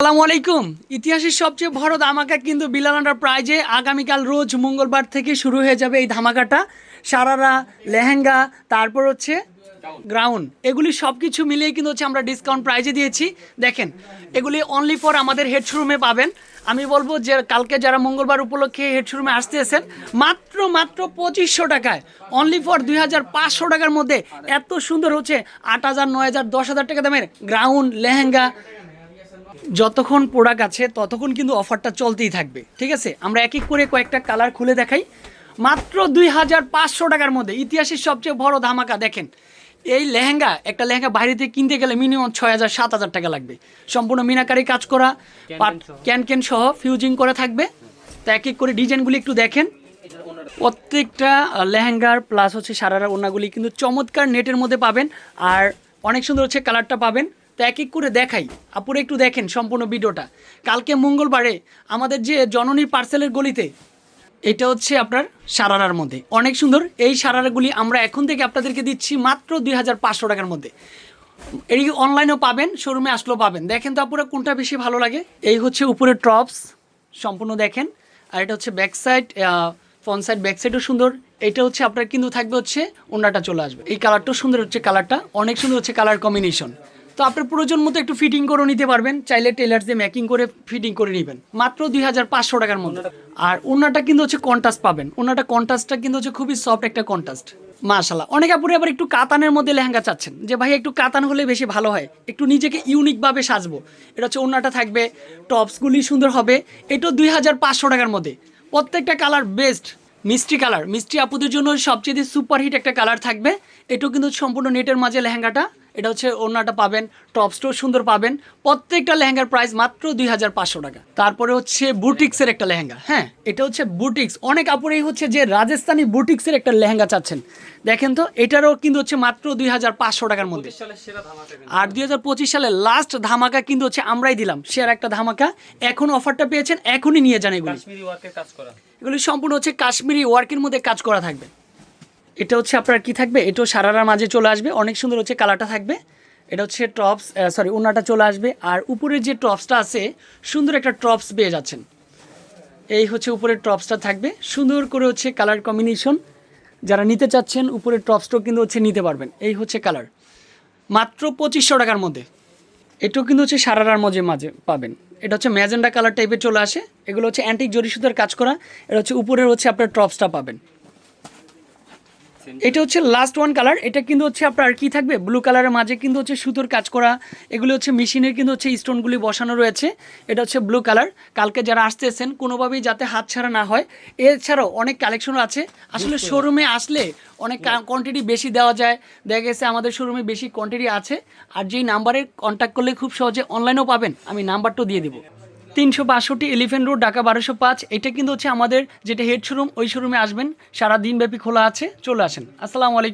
আসসালামু আলাইকুম। ইতিহাসের সবচেয়ে বড় ধামাকা কিন্তু বিলাল প্রাইজে আগামীকাল রোজ মঙ্গলবার থেকে শুরু হয়ে যাবে এই ধামাকাটা। সারারা, লেহেঙ্গা, তারপর হচ্ছে গ্রাউন্ড। এগুলি সব কিছু মিলিয়ে কিন্তু হচ্ছে আমরা ডিসকাউন্ট প্রাইজে দিয়েছি। দেখেন, এগুলি অনলি ফর আমাদের হেড শোরুমে পাবেন। আমি বলব যে কালকে যারা মঙ্গলবার উপলক্ষে হেড শোরুমে আসতে এসেন মাত্র মাত্র পঁচিশশো টাকায় অনলি ফর দুই হাজার পাঁচশো টাকার মধ্যে এত সুন্দর হচ্ছে আট হাজার, নয় হাজার, দশ হাজার টাকা দামের গ্রাউন্ড লেহেঙ্গা যতক্ষণ প্রোডাক্ট আছে ততক্ষণ কিন্তু অফারটা চলতেই থাকবে। ঠিক আছে? আমরা এক এক করে কয়েকটা কালার খুলে দেখাই। মাত্র দুই হাজার পাঁচশো টাকার মধ্যে ইতিহাসের সবচেয়ে বড় ধামাকা দেখেন। এই লেহেঙ্গা একটা লেহেঙ্গা বাইরে থেকে কিনতে গেলে মিনিমাম ছয় হাজার সাত হাজার টাকা লাগবে। সম্পূর্ণ মিনাকারি কাজ করা ক্যান ক্যান সহ। ফিউজিং করে থাকবে। তো এক এক করে ডিজাইনগুলি একটু দেখেন। প্রত্যেকটা লেহেঙ্গার প্লাস হচ্ছে সারারা ওনাগুলি কিন্তু চমৎকার নেটের মধ্যে পাবেন। আর অনেক সুন্দর হচ্ছে কালারটা পাবেন। তো এক এক করে দেখাই। আপুরে একটু দেখেন সম্পূর্ণ ভিডিওটা। কালকে মঙ্গলবারে আমাদের যে জননীর পার্সেলের গলিতে, এটা হচ্ছে আপনার সারারার মধ্যে। অনেক সুন্দর, এই সারারাগুলি আমরা এখন থেকে আপনাদেরকে দিচ্ছি মাত্র দুই হাজার পাঁচশো টাকার মধ্যে। এই অনলাইনেও পাবেন শোরুমে আসলেও পাবেন। দেখেন তো আপুরা কোনটা বেশি ভালো লাগে। এই হচ্ছে উপরে টপস সম্পূর্ণ দেখেন। আর এটা হচ্ছে back side front side back সাইডও সুন্দর। এটা হচ্ছে আপনার কিন্তু থাকবে হচ্ছে ওনাটা চলে আসবে। এই কালারটাও সুন্দর হচ্ছে কালারটা অনেক সুন্দর হচ্ছে কালার কম্বিনেশন তো আপনার প্রয়োজন মতো একটু ফিটিং করে নিতে পারবেন। চাইলে টেলার দিয়ে ম্যাকিং করে ফিটিং করে নেবেন। মাত্র দুই হাজার পাঁচশো টাকার মধ্যে। আর ওনাটা কিন্তু হচ্ছে কন্টাস্ট পাবেন। ওনাটা কন্টাস্টটা কিন্তু হচ্ছে খুবই সফট একটা কন্টাস্ট মাশাল্লাহ অনেক আপুরে আবার একটু কাতানের মধ্যে লেহেঙ্গা চাচ্ছেন। যে ভাই একটু কাতান হলে বেশি ভালো হয়। একটু নিজেকে ইউনিকভাবে সাজবো। এটা হচ্ছে ওনাটা থাকবে টপসগুলি সুন্দর হবে। এটাও দুই হাজার পাঁচশো টাকার মধ্যে। প্রত্যেকটা কালার বেস্ট মিষ্টি কালার মিষ্টি আপুদের জন্য সবচেয়ে সুপারহিট একটা কালার থাকবে। এটাও কিন্তু সম্পূর্ণ নেটের মাঝে লেহেঙ্গাটা। এটা হচ্ছে ওনাটা পাবেন টপসটাও সুন্দর পাবেন। প্রত্যেকটা লেহেঙ্গার প্রাইস মাত্র দুই হাজার পাঁচশো টাকা। তারপরে হচ্ছে বুটিক্সের একটা লেহেঙ্গা। হ্যাঁ এটা হচ্ছে বুটিক্স। অনেক আপুরেই হচ্ছে যে রাজস্থানি বুটিক্সের একটা লেহেঙ্গা চাচ্ছেন। দেখেন তো এটারও কিন্তু হচ্ছে মাত্র দুই হাজার পাঁচশো টাকার মধ্যে। আর দুই হাজার পঁচিশ সালে লাস্ট ধামাকা কিন্তু হচ্ছে আমরাই দিলাম শেয়ার একটা ধামাকা। এখন অফারটা পেয়েছেন এখনই নিয়ে যান এগুলি। এগুলি সম্পূর্ণ হচ্ছে কাশ্মীরি ওয়ার্কের মধ্যে কাজ করা থাকবে। এটা হচ্ছে আপনার কি থাকবে? এটাও সারারার মাঝে চলে আসবে। অনেক সুন্দর হচ্ছে কালারটা থাকবে। এটা হচ্ছে টপস সরি ওনাটা চলে আসবে। আর উপরের যে টপসটা আছে, সুন্দর একটা টপস পেয়ে যাচ্ছেন। এই হচ্ছে উপরের টপসটা থাকবে। সুন্দর করে হচ্ছে কালার কম্বিনেশন। যারা নিতে চাচ্ছেন, উপরের টপসটাও কিন্তু হচ্ছে নিতে পারবেন। এই হচ্ছে কালার। মাত্র পঁচিশশো টাকার মধ্যে। এটাও কিন্তু হচ্ছে সারারার মধ্যে মাঝে পাবেন। এটা হচ্ছে ম্যাজেন্ডা কালার টাইপের চলে আসে। এগুলো হচ্ছে অ্যান্টিক জরি কাজ করা। এটা হচ্ছে উপরের হচ্ছে আপনার টপসটা পাবেন। এটা হচ্ছে লাস্ট ওয়ান কালার এটা কিন্তু হচ্ছে আপনার কি থাকবে? ব্লু কালারের মাঝে কিন্তু হচ্ছে সুতোর কাজ করা। এগুলো হচ্ছে মেশিনের কিন্তু হচ্ছে স্টোনগুলি বসানো রয়েছে। এটা হচ্ছে ব্লু কালার কালকে যারা আসতেছেন কোনোভাবেই যাতে হাত ছাড়া না হয়। এছাড়াও অনেক কালেকশন আছে। আসলে শোরুমে আসলে অনেক কোয়ান্টিটি বেশি দেওয়া যায়। দেখা গেছে আমাদের শোরুমে বেশি কোয়ান্টিটি আছে। আর যেই নাম্বারে কন্ট্যাক্ট করলে খুব সহজে অনলাইনেও পাবেন। আমি নাম্বারটাও দিয়ে দেবো। তিনশো বাষট্টি এলিফেন্ট রোড ঢাকা বারোশো পাঁচ, এটা কিন্তু হচ্ছে আমাদের যেটা হেড শোরুম ওই শোরুমে আসবেন। সারা দিনব্যাপী খোলা আছে, চলে আসেন। আসসালামু আলাইকুম।